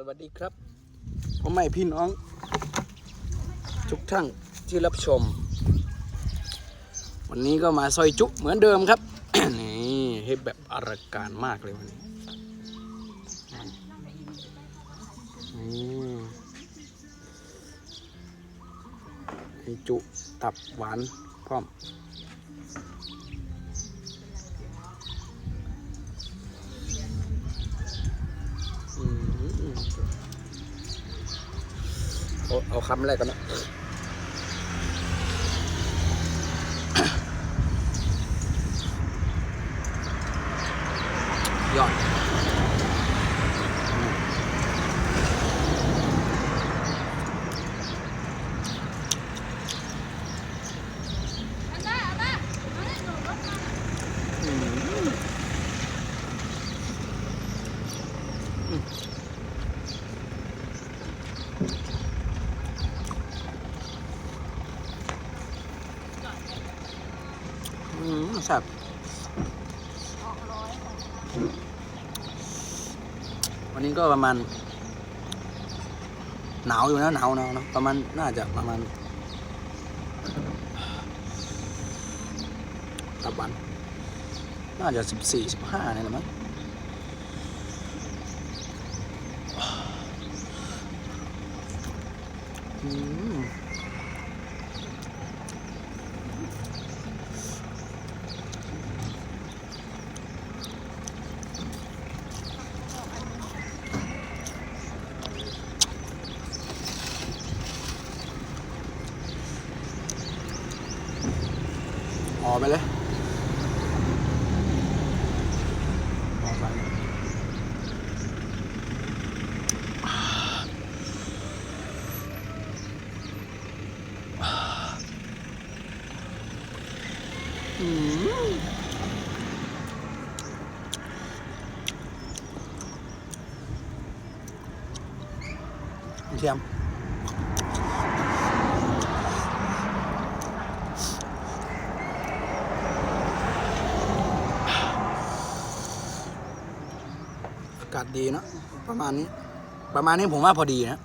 สวัสดีครับผมใหม่พี่น้อง ทุกท่านที่รับชม วันนี้ก็มาซอยจุเหมือนเดิมครับ นี่ให้แบบอลังการมากเลยวันนี้นี่ให้จุตับหวานพร้อม เอาคำแรกกันนะ ยอดอืมอืม แซ่บวันนี้ก็ประมาณ หนาวอยู่นะหนาวหนาวนะประมาณน่าจะประมาณตะวันน่าจะสิบสี่สิบห้าเนี่ยแหละมั้งอืม ออไปเลยออกไปอืมเทียม อากาศ ดีเนาะประมาณนี้ ประมาณนี้ผมว่าพอดีนะ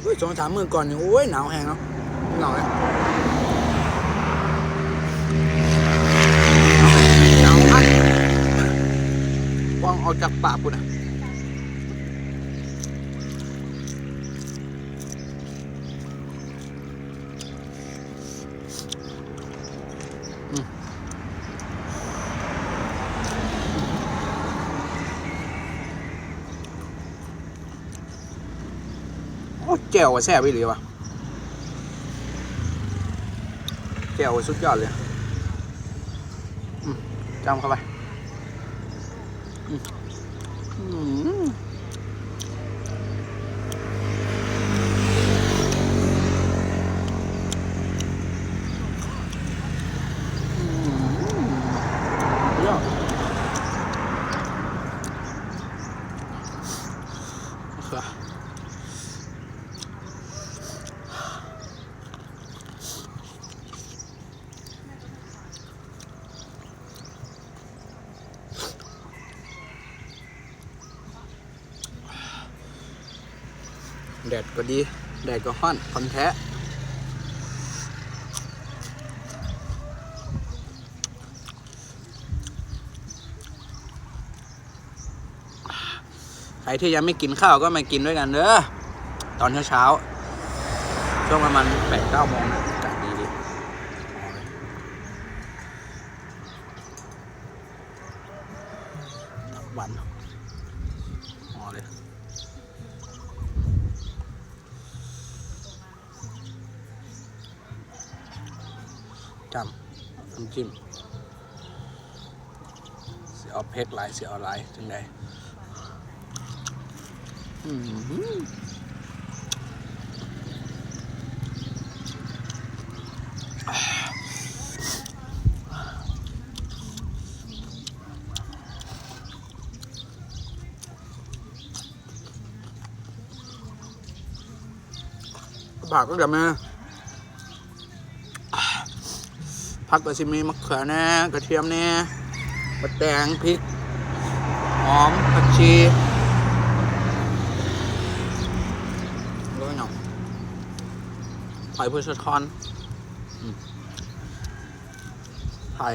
เฮ้ยสองสามมื่นก่อนนี่โอ้ยหนาวแห้งเนาะหนาวเลยหนาวมากวางออกจากปากกูนะโอ้ แจ่วแซ่บไปเลยวะแจ่วสุดยอดเลยจำเข้าไปอืมอืมอืมยอดโอเค แดดก็ดี แดดก็ฮ้อนคอนแท้ใครที่ยังไม่กินข้าวก็มากินด้วยกันเด้อตอนเช้าเช้าๆช่วงประมาณแปดเก้าโมงนะ จำน้ำจิ้มเสียเอาเพชรหลายเสียเอาหลายจังไดอือหือผักก็จะมา ผักก็จะมีมะเขือแน่กระเทียมแน่มะแตงพริกหอมผักชีแล้วก็หน่อหอยพุชทอนไทย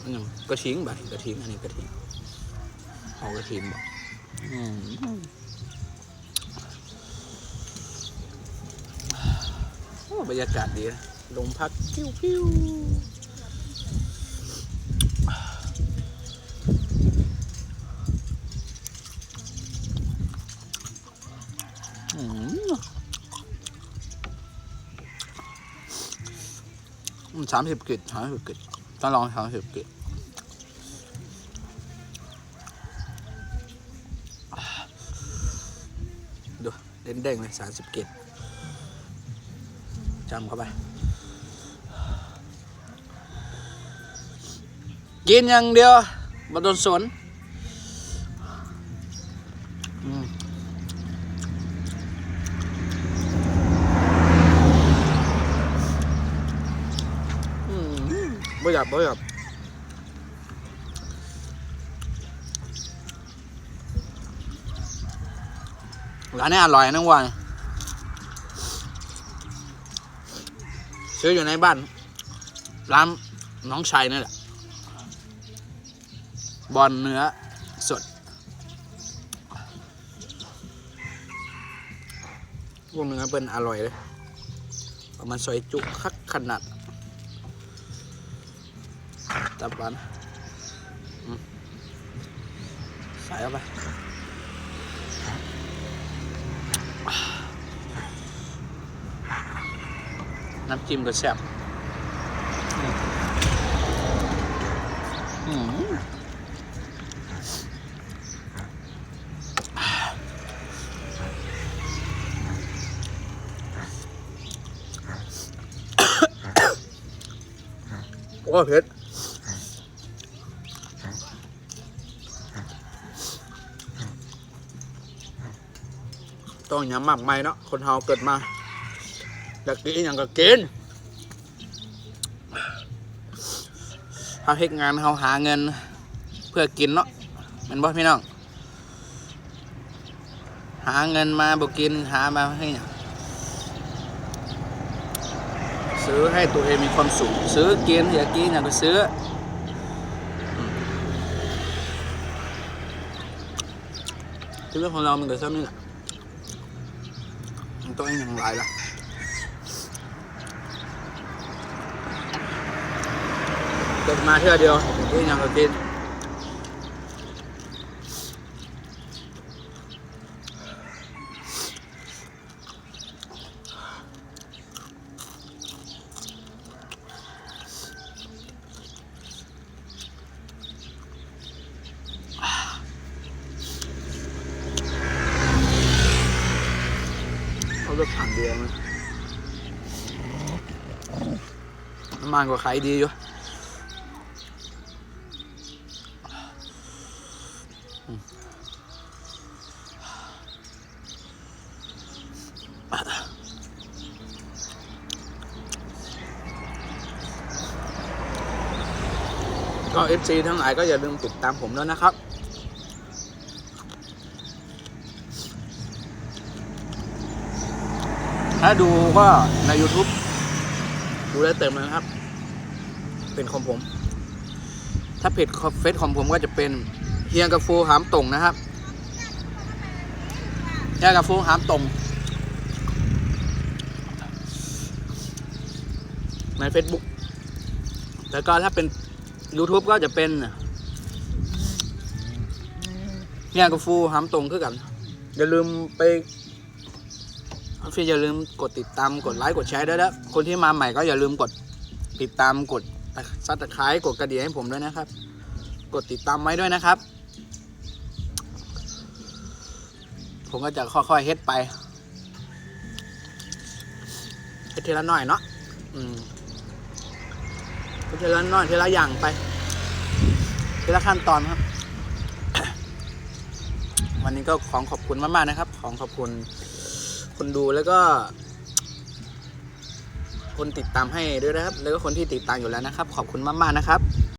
อันนี้กระทิงบ่กระทิงอันนี้กระทิงเอากระทิงบ่อืม โอ้บรรยากาศดีนะลมพัดพิวพิวอืมสามสิบกิจสามสิบกิจต้องลองสามสิบกิจดูเด้งเด้งๆเลยสามสิบกิจ จำเข้าไป กินอย่างเดียวมาโดนสนบ่อยากบ่อยากร้านนี้อร่อยนะวัน ซื้ออยู่ในบ้าน ร้านน้องชายนี่แหละ บอลเนื้อสด พวกเนื้อเป็นอร่อยเลยมาณซอยจุคักขนาดตับหวานใส่เข้าไป น้ำจิ้มก็แซ่บอืมอืมโอ้ยเผ็ดต้องยำมากไม่เนาะคนเฮาเกิดมา อยากกินอหย่างก็กินเฮาเฮ็ดงานเฮาหาเงิน เพื่อกินเนาะแมันบ่พี่น้อง หาเงินมาบ่กินหามาให้หยังซื้อให้ตัวเองมีความสุขซื้อกินอยากกินอยากก็ซื้ออืมชีวิตของเรามันเกิดซ้ำนี่แหละมันต้องอย่างไรล่ะ เกิดมาเท่าเดียวกินอย่างกินเขาจะผ่านเดียวมั้ยน้ำมันก็ขายดีอยู่ ก็ FC ทั้งหลายก็อย่าลืมติดตามผมด้วยนะครับ ถ้าดูก็ใน YouTube ดูได้เต็มเลยนะครับ เป็นของผม ถ้าเพจเฟซของผมก็จะเป็นเฮียกับฟูหามตรงนะครับเฮียกับฟูหามตรงใน Facebook แล้วก็ถ้าเป็น YouTube ก็จะเป็นเนี่ยกับฟูหามตรงคือกัน อย่าลืมไปพี่อย่าลืมกดติดตามกดไลค์กดแชร์ด้วยนะคนที่มาใหม่ก็อย่าลืมกดติดตามกดซับสไครต์กดกระดิ่งให้ผมด้วยนะครับ กดติดตามไว้ด้วยนะครับ ผมก็จะค่อยๆเฮ็ดไปเฮ็ดทีละหน่อยเนาะอืม ทีละน้อยทีละอย่างไปทีละขั้นตอนครับ วันนี้ก็ของขอบคุณมากๆนะครับ ของขอบคุณคนดูแล้วก็ คนติดตามให้ด้วยนะครับ แล้วก็คนที่ติดตามอยู่แล้วนะครับ ขอบคุณมากๆนะครับ